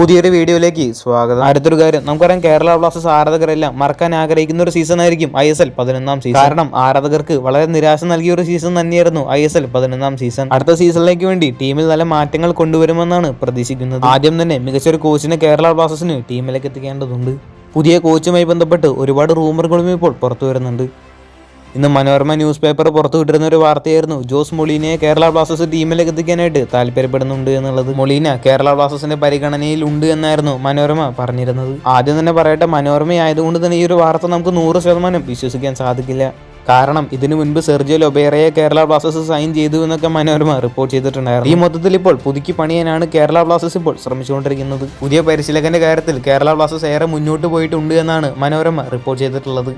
പുതിയൊരു വീഡിയോയിലേക്ക് സ്വാഗതം. അടുത്തൊരു കാര്യം നമുക്കറിയാം കേരള ബ്ലാസ്റ്റേഴ്സ് ആരാധകരെല്ലാം മറക്കാൻ ആഗ്രഹിക്കുന്ന ഒരു സീസൺ ആയിരിക്കും ഐ എസ് എൽ പതിനൊന്നാം സീസൺ കാരണം ആരാധകർക്ക് വളരെ നിരാശ നൽകിയ ഒരു സീസൺ തന്നെയായിരുന്നു ഐ എസ് എൽ പതിനൊന്നാം സീസൺ അടുത്ത സീസണിലേക്ക് വേണ്ടി ടീമിൽ നല്ല മാറ്റങ്ങൾ കൊണ്ടുവരുമെന്നാണ് പ്രതീക്ഷിക്കുന്നത്. ആദ്യം തന്നെ മികച്ചൊരു കോച്ചിനെ കേരള ബ്ലാസ്റ്റേഴ്സിന് ടീമിലേക്ക് എത്തിക്കേണ്ടതുണ്ട്. പുതിയ കോച്ചുമായി ബന്ധപ്പെട്ട് ഒരുപാട് റൂമറുകളും ഇപ്പോൾ പുറത്തു വരുന്നുണ്ട് ഇന്ന് മനോരമ ന്യൂസ് പേപ്പർ പുറത്തുവിട്ടിരുന്ന ഒരു വാർത്തയായിരുന്നു. ജോസ് മൊളീനയെ കേരള ബ്ലാസ്റ്റേഴ്സ് ടീമിലേക്ക് എത്തിക്കാനായിട്ട് താല്പര്യപ്പെടുന്നുണ്ട് എന്നുള്ളത്. മൊളീന കേരള ബ്ലാസ്റ്റേഴ്സിന്റെ പരിഗണനയിൽ ഉണ്ട് എന്നായിരുന്നു മനോരമ പറഞ്ഞിരുന്നത്. ആദ്യം തന്നെ പറയട്ടെ മനോരമ ആയതുകൊണ്ട് തന്നെ ഈ ഒരു വാർത്ത നമുക്ക് നൂറ് ശതമാനം വിശ്വസിക്കാൻ സാധിക്കില്ല. കാരണം ഇതിനു മുൻപ് സെർജിയോ ലൊബേറയെ കേരള ബ്ലാസ്റ്റേഴ്സ് സൈൻ ചെയ്തു എന്നൊക്കെ മനോരമ റിപ്പോർട്ട് ചെയ്തിട്ടുണ്ടായിരുന്നു. ഈ മൊത്തത്തിൽ ഇപ്പോൾ പുതുക്കി പണിയാനാണ് കേരള ബ്ലാസ്റ്റേഴ്സ് ഇപ്പോൾ ശ്രമിച്ചുകൊണ്ടിരിക്കുന്നത്. പുതിയ പരിശീലകന്റെ കാര്യത്തിൽ കേരള ബ്ലാസ്റ്റേഴ്സ് ഏറെ മുന്നോട്ട് പോയിട്ടുണ്ട് എന്നാണ് മനോരമ റിപ്പോർട്ട് ചെയ്തിട്ടുള്ളത്.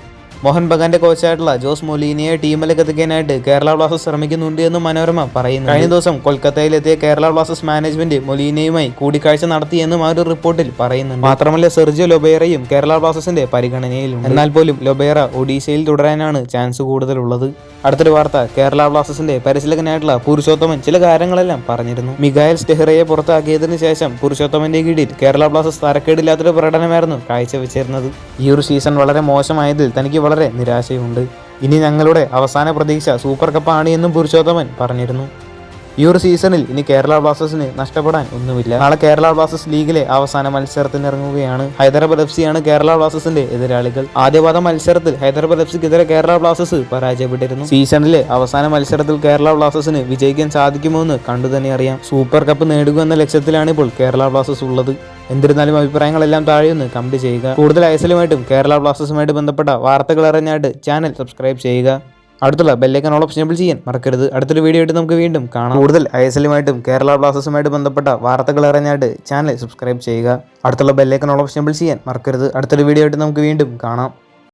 മോഹൻ ബഗാന്റെ കോച്ചായിട്ടുള്ള ജോസ് മൊലീനിയെ ടീമിലേക്ക് എത്തിക്കാനായിട്ട് കേരള ബ്ലാസ്റ്റേഴ്സ് ശ്രമിക്കുന്നുണ്ട് എന്ന് മനോരമ പറയുന്നു കഴിഞ്ഞ ദിവസം കൊൽക്കത്തയിലെത്തിയ കേരള ബ്ലാസ്റ്റേഴ്സ് മാനേജ്മെന്റ് മൊലീനയുമായി കൂടിക്കാഴ്ച നടത്തിയെന്നും ആ ഒരു റിപ്പോർട്ടിൽ പറയുന്നു മാത്രമല്ല സെർജിയോ ലൊബേറയും കേരള ബ്ലാസ്റ്റേഴ്സിന്റെ പരിഗണനയിലുണ്ട്. എന്നാൽ പോലും ലൊബേറ ഒഡീഷയിൽ തുടരാനാണ് ചാൻസ് കൂടുതലുള്ളത്. അടുത്തൊരു വാർത്ത. കേരള ബ്ലാസ്റ്റേഴ്സിന്റെ പരിശീലകനായിട്ടുള്ള പുരുഷോത്തമൻ ചില കാര്യങ്ങളെല്ലാം പറഞ്ഞിരുന്നു. മിഗായൽ സ്റ്റെഹറയെ പുറത്താക്കിയതിനു ശേഷം പുരുഷോത്തമന്റെ കീഴിൽ കേരള ബ്ലാസ്റ്റേഴ്സ് തരക്കേടില്ലാത്തൊരു പ്രകടനമായിരുന്നു കാഴ്ചവെച്ചിരുന്നത്. ഈ ഒരു സീസൺ വളരെ മോശമായതിൽ തനിക്ക് വളരെ നിരാശയുണ്ട്. ഇനി ഞങ്ങളുടെ അവസാന പ്രതീക്ഷ സൂപ്പർ കപ്പാണ് എന്നും പുരുഷോത്തമൻ പറഞ്ഞിരുന്നു. ഈ ഒരു സീസണിൽ ഇനി കേരള ബ്ലാസ്റ്റേഴ്സിന് നഷ്ടപ്പെടാൻ ഒന്നുമില്ല. നാളെ കേരള ബ്ലാസ്റ്റേഴ്സ് ലീഗിലെ അവസാന മത്സരത്തിന് ഇറങ്ങുകയാണ്. ഹൈദരാബാദ് എഫ് സിയാണ് കേരള ബ്ലാസ്റ്റേഴ്സിന്റെ എതിരാളികൾ. ആദ്യപാദ മത്സരത്തിൽ ഹൈദരാബാദ് എഫ് സിക്കെതിരെ കേരള ബ്ലാസ്റ്റേഴ്സ് പരാജയപ്പെട്ടിരുന്നു. സീസണിലെ അവസാന മത്സരത്തിൽ കേരള ബ്ലാസ്റ്റേഴ്സിന് വിജയിക്കാൻ സാധിക്കുമോ എന്ന് കണ്ടു തന്നെ അറിയാം. സൂപ്പർ കപ്പ് നേടുക എന്ന ലക്ഷ്യത്തിലാണ് ഇപ്പോൾ കേരള ബ്ലാസ്റ്റേഴ്സ് ഉള്ളത്. എന്നിരുന്നാലും അഭിപ്രായങ്ങളെല്ലാം താഴെയൊന്ന് കമന്റ് ചെയ്യുക. കൂടുതൽ ഐസലുമായിട്ടും കേരള ബ്ലാസ്റ്റേഴ്സുമായിട്ട് ബന്ധപ്പെട്ട വാർത്തകൾ അറിഞ്ഞായിട്ട് ചാനൽ സബ്സ്ക്രൈബ് ചെയ്യുക. അടുത്തുള്ള ബെല്ലൈക്കൻ ഓൾ ഓപ്ഷൻ എബിൾ ചെയ്യാൻ മറക്കരുത്. അടുത്തൊരു വീഡിയോ ആയിട്ട് നമുക്ക് വീണ്ടും കാണാം. കൂടുതൽ ഐ എസ് എല്ലുമായിട്ടും കേരള ബ്ലാസ്റ്റേഴ്സുമായിട്ട് ബന്ധപ്പെട്ട വാർത്തകൾ അറിഞ്ഞായിട്ട് ചാനൽ സബ്സ്ക്രൈബ് ചെയ്യുക. അടുത്തുള്ള ബെല്ലൈക്കൻ ഓൾ ഓപ്ഷൻ എബിൾ ചെയ്യാൻ മറക്കരുത്. അടുത്തൊരു വീഡിയോ ആയിട്ട് നമുക്ക് വീണ്ടും കാണാം.